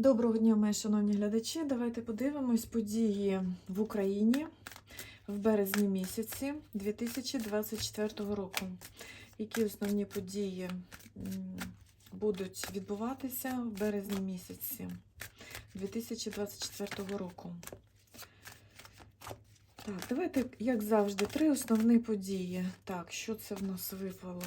Доброго дня, мої шановні глядачі. Давайте подивимось події в Україні в березні місяці 2024 року. Які основні події будуть відбуватися в березні місяці 2024 року? Так, давайте, як завжди, три основні події. Так, що це в нас випало?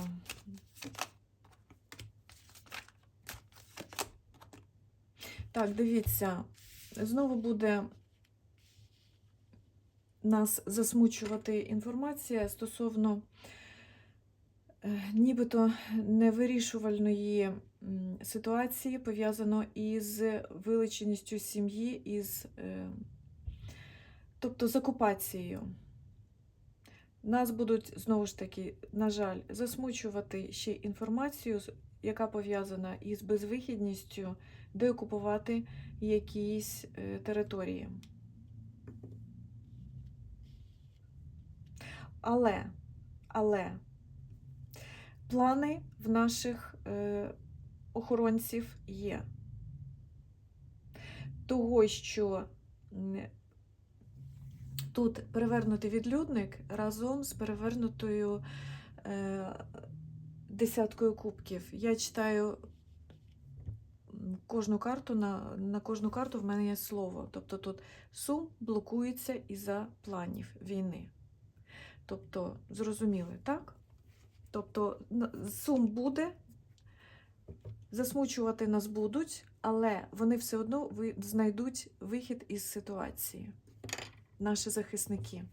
Так, дивіться, знову буде нас засмучувати інформація стосовно е, нібито невирішувальної ситуації, пов'язано із вилученістю сім'ї, із, е, тобто з окупацією. Нас будуть знову ж таки, на жаль, засмучувати ще інформацію, яка пов'язана із безвихідністю деокупувати якісь е, території. Але, але плани в наших е, охоронців є. Того, що тут перевернутий відлюдник разом з перевернутою е, десяткою кубків. Я читаю кожну карту, на, на кожну карту в мене є слово. Тобто тут сум блокується із-за планів війни. Тобто, зрозуміли, так? Тобто сум буде, засмучувати нас будуть, але вони все одно знайдуть вихід із ситуації. Наші захисники.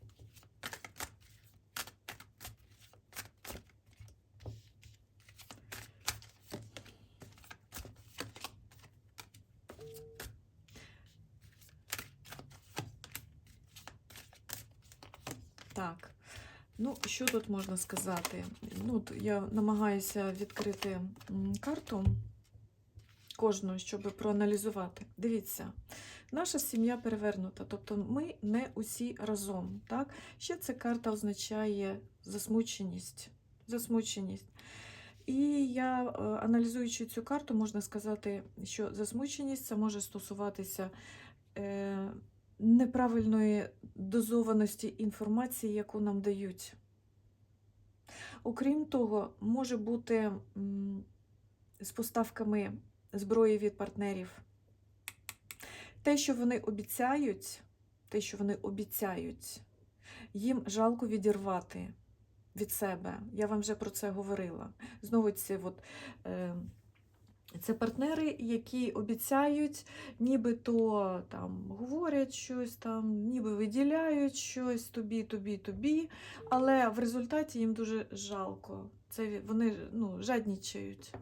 Так, ну що тут можна сказати? Ну, я намагаюся відкрити карту кожну, щоб проаналізувати. Дивіться, наша сім'я перевернута, тобто ми не усі разом. Так? Ще ця карта означає засмученість. засмученість. І я, е, аналізуючи цю карту, можна сказати, що засмученість це може стосуватися е, неправильної дозованості інформації, яку нам дають. Окрім того, може бути з поставками зброї від партнерів. Те, що вони обіцяють, те, що вони обіцяють, їм жалко відірвати від себе. Я вам вже про це говорила. Знову ці от, е, це партнери, які обіцяють, нібито там говорять щось, там, ніби виділяють щось тобі, тобі, тобі, але в результаті їм дуже жалко. Це вони ну, жаднічають.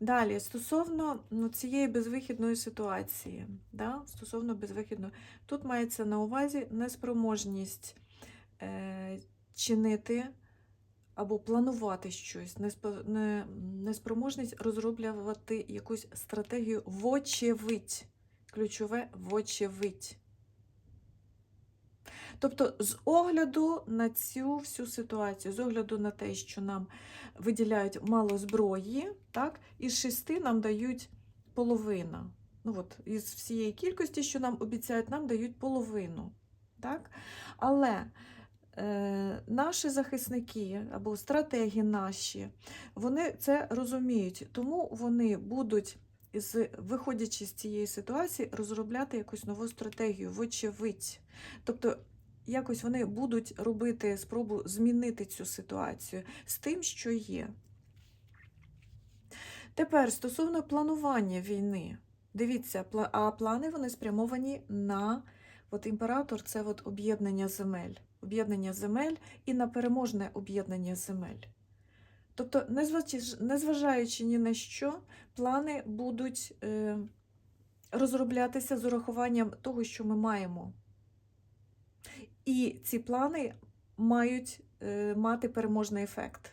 Далі, стосовно ну, цієї безвихідної ситуації, да? стосовно безвихідної, тут мається на увазі неспроможність е, чинити або планувати щось, неспроможність розроблювати якусь стратегію вочевидь. Ключове вочевидь. Тобто, з огляду на цю всю ситуацію, з огляду на те, що нам виділяють мало зброї, так, із шести нам дають половина. Ну, от, із всієї кількості, що нам обіцяють, нам дають половину. Так? Але наші захисники або стратегі наші, вони це розуміють, тому вони будуть, з, виходячи з цієї ситуації, розробляти якусь нову стратегію, вочевидь. Тобто, якось вони будуть робити спробу змінити цю ситуацію з тим, що є. Тепер стосовно планування війни. Дивіться, а плани вони спрямовані на от імператор це от об'єднання земель. Об'єднання земель і на переможне об'єднання земель. Тобто, незважаючи ні на що, плани будуть е, розроблятися з урахуванням того, що ми маємо. І ці плани мають е, мати переможний ефект.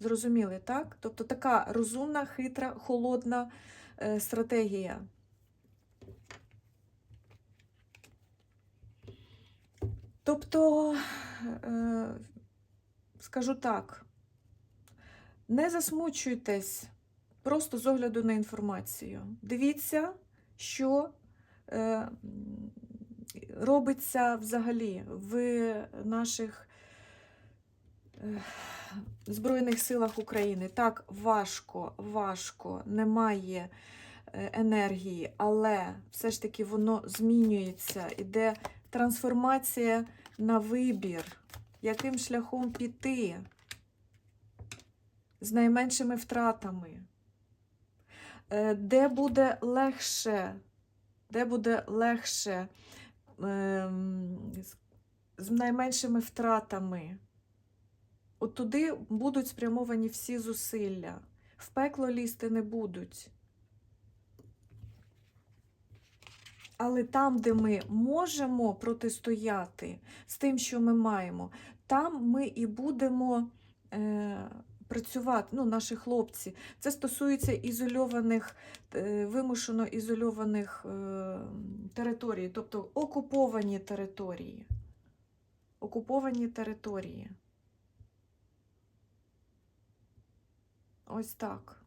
Зрозуміли, так? Тобто така розумна, хитра, холодна е, стратегія. Тобто, е, скажу так, Не засмучуйтесь просто з огляду на інформацію. Дивіться, що е, робиться взагалі в наших е, Збройних силах України. Так, важко, важко, немає енергії, але все ж таки воно змінюється, іде трансформація на вибір, яким шляхом піти з найменшими втратами, Е, де буде легше, де буде легше ем, з- найменшими втратами. От туди будуть спрямовані всі зусилля. В пекло лізти не будуть. Але там, де ми можемо протистояти з тим, що ми маємо, там ми і будемо е, працювати, ну, наші хлопці. Це стосується ізольованих, е, вимушено ізольованих е, територій, тобто окуповані території. Окуповані території. Ось так.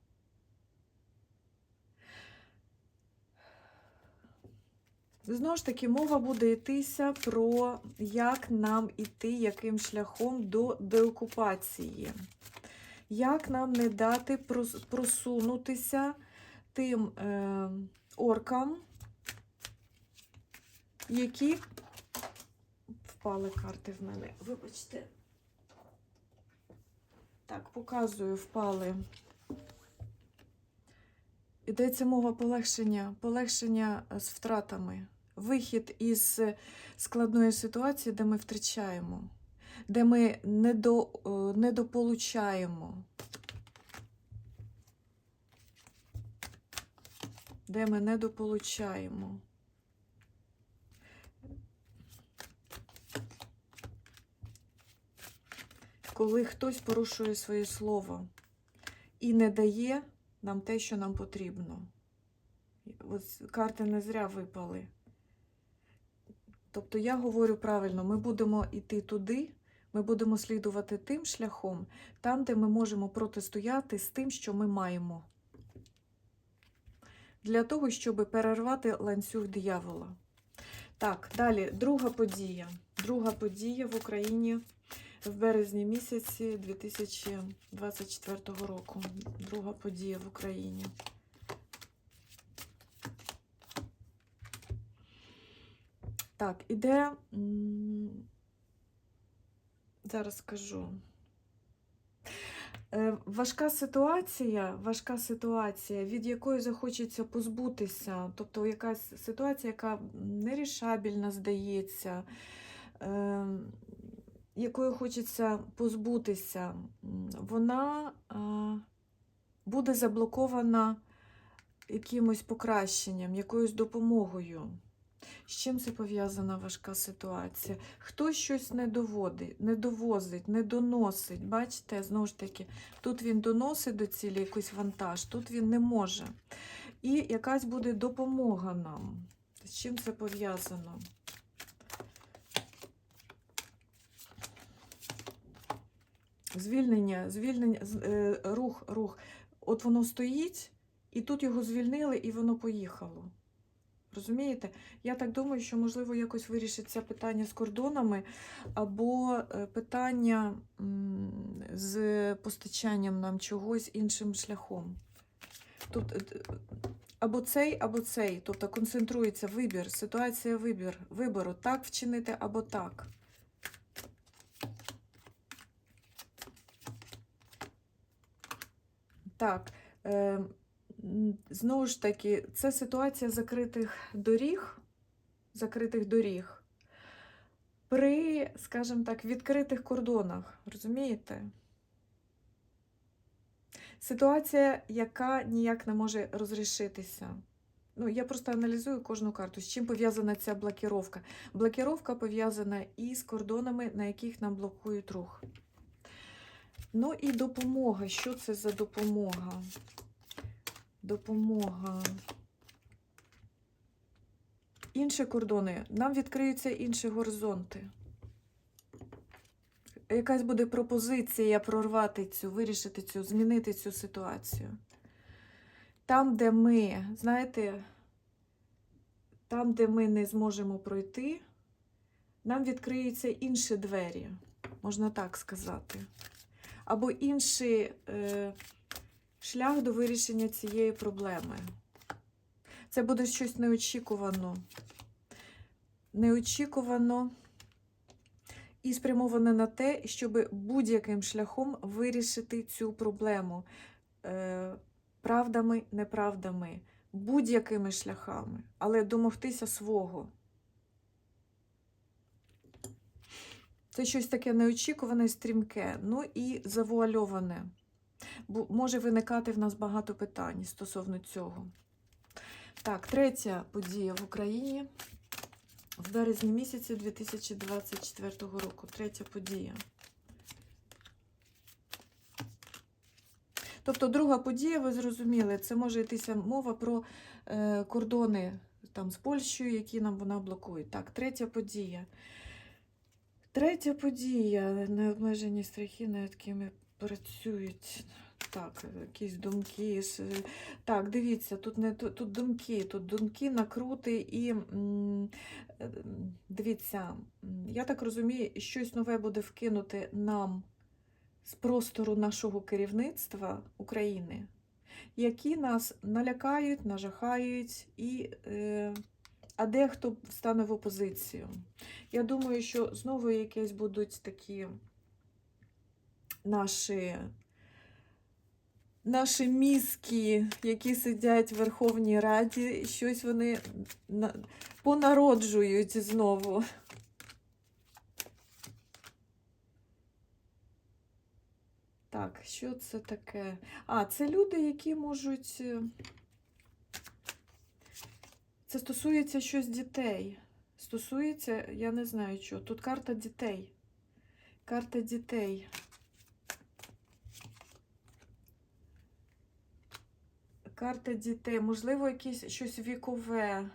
Знову ж таки, мова буде йтися про як нам іти, яким шляхом до деокупації. Як нам не дати просунутися тим е, оркам, які впали карти в мене. Вибачте. Так, показую, впали. Йдеться мова полегшення, полегшення з втратами. Вихід із складної ситуації, де ми втрачаємо, де ми недо, е, недополучаємо. Де ми недополучаємо. Коли хтось порушує своє слово і не дає нам те, що нам потрібно. Ось карти не зря випали. Тобто я говорю правильно, ми будемо йти туди, ми будемо слідувати тим шляхом, там, де ми можемо протистояти з тим, що ми маємо. Для того, щоб перервати ланцюг диявола. Так, далі, друга подія. Друга подія в Україні в березні місяці 2024 року. Друга подія в Україні. Так, іде. Зараз скажу. Е, Важка ситуація, важка ситуація, від якої захочеться позбутися, тобто якась ситуація, яка нерішабельна здається, е, якою хочеться позбутися, вона е, буде заблокована якимось покращенням, якоюсь допомогою. З чим це пов'язана важка ситуація? Хтось щось не доводить, не довозить, не доносить. Бачите, знову ж таки, тут він доносить до цілі якийсь вантаж, тут він не може. І якась буде допомога нам. З чим це пов'язано? Звільнення, звільнення, е, рух, рух. От воно стоїть, і тут його звільнили, і воно поїхало. Розумієте? Я так думаю, що можливо якось вирішиться питання з кордонами, або е, питання з постачанням нам чогось іншим шляхом. Тут е, або цей, або цей. Тобто концентрується вибір, ситуація вибір, вибору, так вчинити або так. Так. Знову ж таки, це ситуація закритих доріг, закритих доріг при, скажімо так, відкритих кордонах. Розумієте? Ситуація, яка ніяк не може розрішитися. Ну, я просто аналізую кожну карту. З чим пов'язана ця блокіровка? Блокіровка пов'язана із кордонами, на яких нам блокують рух. Ну і допомога. Що це за допомога? Допомога. Інші кордони. Нам відкриються інші горизонти. якась буде пропозиція прорвати цю, вирішити цю, змінити цю ситуацію. Там, де ми, знаєте, там, де ми не зможемо пройти, нам відкриються інші двері, можна так сказати. Або інший е, шлях до вирішення цієї проблеми. Це буде щось неочікувано. Неочікувано і спрямоване на те, щоб будь-яким шляхом вирішити цю проблему е, правдами, неправдами, будь-якими шляхами, але домогтися свого. Це щось таке неочікуване, стрімке, ну і завуальоване. Бо може виникати в нас багато питань стосовно цього. Так, третя подія в Україні в березні місяці 2024 року. Третя подія. Тобто, друга подія, ви зрозуміли, це може йтися мова про е, кордони там, з Польщею, які нам вона блокує. Так, третя подія. Третя подія. Необмежені страхи, над якими працюють. Так, якісь думки. Так, дивіться, тут не тут, думки, тут думки, накрути і е, дивіться, я так розумію, щось нове буде вкинути нам з простору нашого керівництва України, які нас налякають, нажахають, і, е, а дехто стане в опозицію. Я думаю, що знову якісь будуть такі наші. Наші мізки, які сидять в Верховній Раді, щось вони понароджують знову. Так, що це таке? А, це люди, які можуть. е, Це стосується щось дітей. Стосується, я не знаю що. Тут карта дітей. Карта дітей. Карта дітей. Можливо, якесь щось вікове.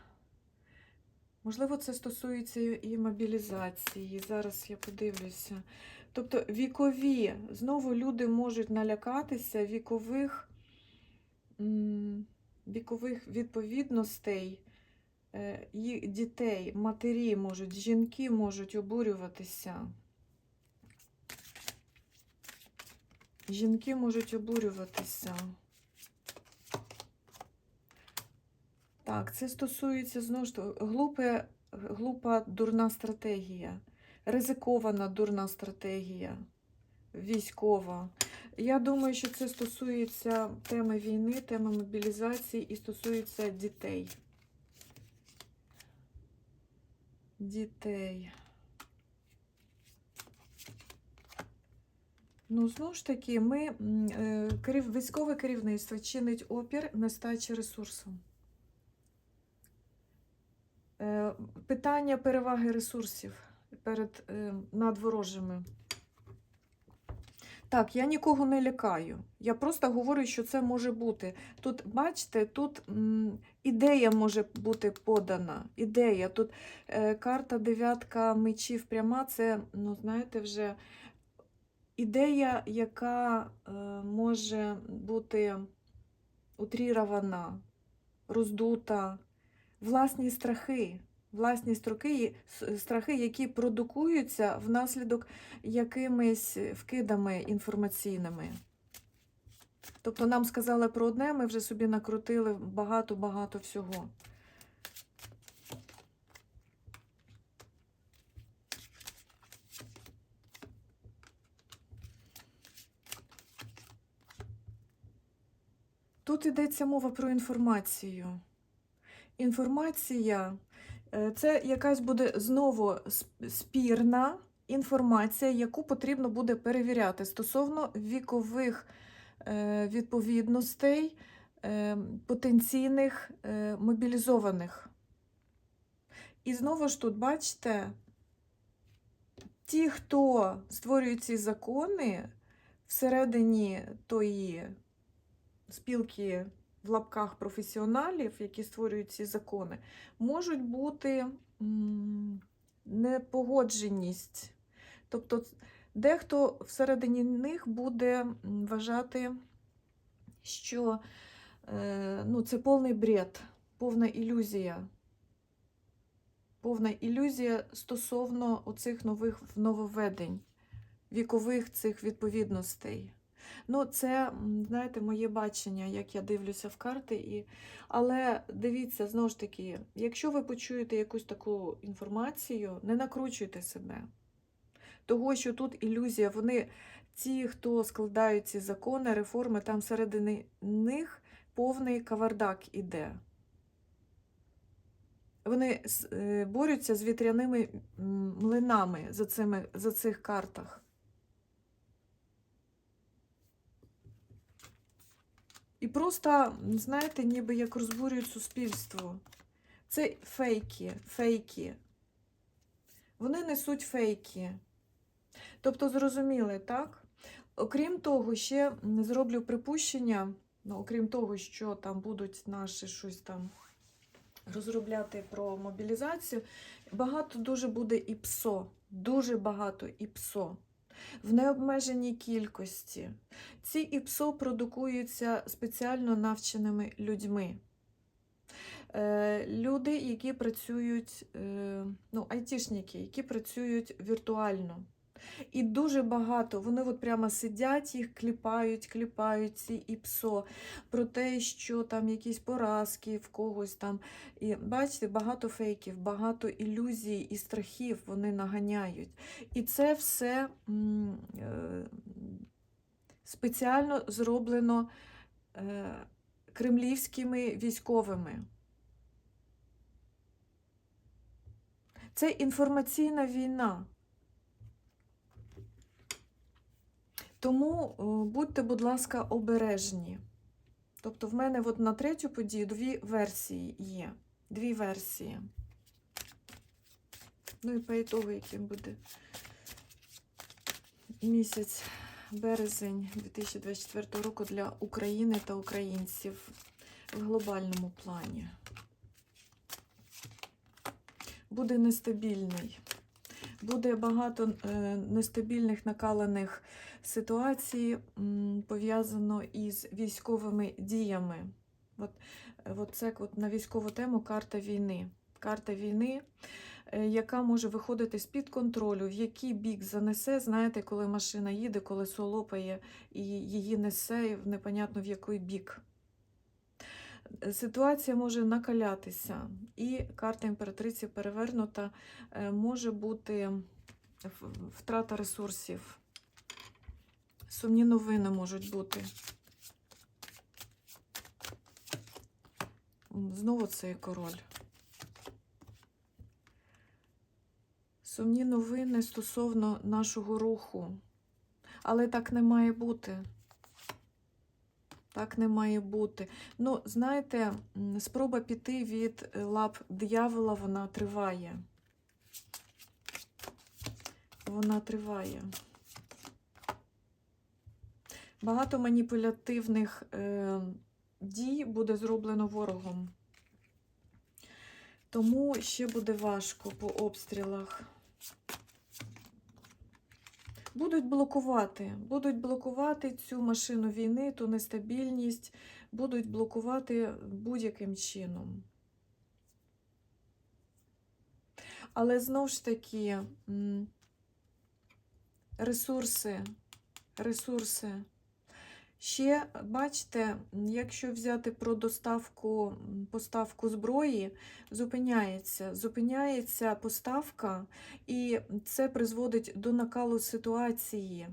Можливо, це стосується і мобілізації. Зараз я подивлюся. Тобто вікові, знову люди можуть налякатися вікових, вікових відповідностей е, їх дітей, матері можуть, жінки можуть обурюватися. Жінки можуть обурюватися. Так, це стосується знову ж глупе, глупа дурна стратегія, ризикована дурна стратегія, військова. Я думаю, що це стосується теми війни, теми мобілізації і стосується дітей. Дітей. Ну, знову ж таки, ми, е, військове керівництво чинить опір нестачі ресурсу. Е, Питання переваги ресурсів перед е, над ворожими. Так, я нікого не лякаю. Я просто говорю, що це може бути. Тут, бачите, тут ідея може бути подана. Ідея. Тут е, карта дев'ятка мечів пряма, це, ну, знаєте, вже ідея, яка е, може бути утрірована, роздута, власні страхи. Власні страхи, страхи, які продукуються внаслідок якимись вкидами інформаційними. Тобто нам сказали про одне, ми вже собі накрутили багато-багато всього. Тут йдеться мова про інформацію. Інформація е, це якась буде знову спірна інформація, яку потрібно буде перевіряти стосовно вікових е, відповідностей е, потенційних мобілізованих. І знову ж тут, бачите, ті, хто створюють ці закони всередині тої спілки в лапках професіоналів, які створюють ці закони, можуть бути непогодженість. Тобто Дехто всередині них буде вважати, що е, ну, це повний бред, повна ілюзія. Повна ілюзія стосовно оцих нових нововведень, вікових цих відповідностей. Ну, це, знаєте, моє бачення, як я дивлюся в карти. І... Але дивіться, знову ж таки, якщо ви почуєте якусь таку інформацію, не накручуйте себе. Того, що тут ілюзія, вони, ті, хто складають ці закони, реформи, там всередині них повний кавардак іде. Вони е, борються з вітряними млинами за, цими, за цих картах. І просто, знаєте, ніби як розбурюють суспільство. Це фейки, фейки. Вони несуть фейки. Тобто, зрозуміли, так? Окрім того, ще зроблю припущення, ну, окрім того, що там будуть наші щось там розробляти про мобілізацію, багато дуже буде і ПСО, дуже багато і ПСО. В необмеженій кількості. Ці ІПСО продукуються спеціально навченими людьми. Е, Люди, які працюють, е, ну, айтішники, які працюють віртуально. І дуже багато, вони от прямо сидять, їх кліпають, кліпають ці ІПСО про те, що там якісь поразки в когось там. І бачите, багато фейків, багато ілюзій і страхів вони наганяють. І це все м, е, спеціально зроблено е, кремлівськими військовими. Це інформаційна війна. Тому будьте, будь ласка, обережні. Тобто, в мене от на третю подію дві версії є. Дві версії. Ну і по ітогу, яким буде місяць березень 2024 року для України та українців в глобальному плані. Буде нестабільний. Буде багато е, нестабільних накалених ситуацій, м, пов'язано із військовими діями. От, е, от це от на військову тему карта війни. Карта війни, е, яка може виходити з-під контролю, в який бік занесе. Знаєте, коли машина їде, колесо лопає і її несе в непонятно в який бік. Е, Ситуація може накалятися, і карта імператриці перевернута може бути втрата ресурсів. Сумні новини можуть бути. Знову цей король. Сумні новини стосовно нашого руху. Але так не має бути. Так не має бути. Ну, знаєте, спроба піти від лап диявола, вона триває. Вона триває. Багато маніпулятивних е, дій буде зроблено ворогом. Тому ще буде важко по обстрілах. Будуть блокувати, будуть блокувати цю машину війни, ту нестабільність, будуть блокувати будь-яким чином. Але знову ж таки, ресурси, ресурси. Ще, бачите, якщо взяти про доставку, поставку зброї, зупиняється, зупиняється поставка, і це призводить до накалу ситуації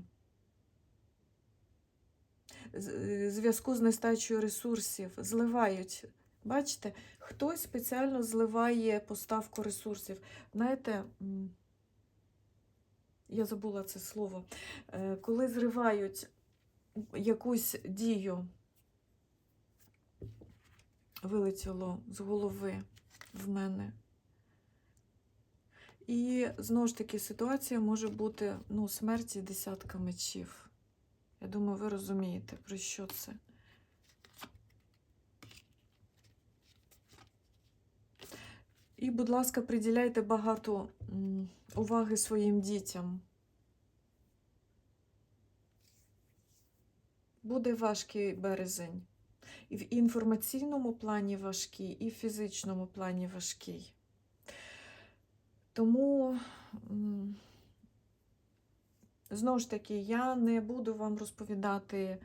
е, зв'язку з нестачею ресурсів. Зливають. Бачите, хтось спеціально зливає поставку ресурсів. Знаєте, я забула це слово. Е, Коли зривають якусь дію, вилетіло з голови в мене. І знову ж таки ситуація може бути ну, смерті десятка мечів. Я думаю, ви розумієте, про що це. І, будь ласка, приділяйте багато уваги своїм дітям. Буде важкий березень. І в інформаційному плані важкий, і в фізичному плані важкий. Тому, знову ж таки, я не буду вам розповідати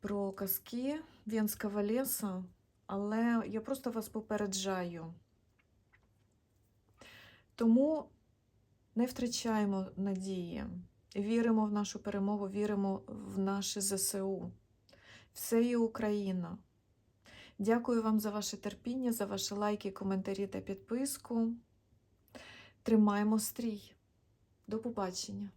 про казки Венського лісу, але я просто вас попереджаю. Тому не втрачаємо надії, віримо в нашу перемогу, віримо в наше ЗСУ. Все є Україна. Дякую вам за ваше терпіння, за ваші лайки, коментарі та підписку. Тримаємо стрій. До побачення!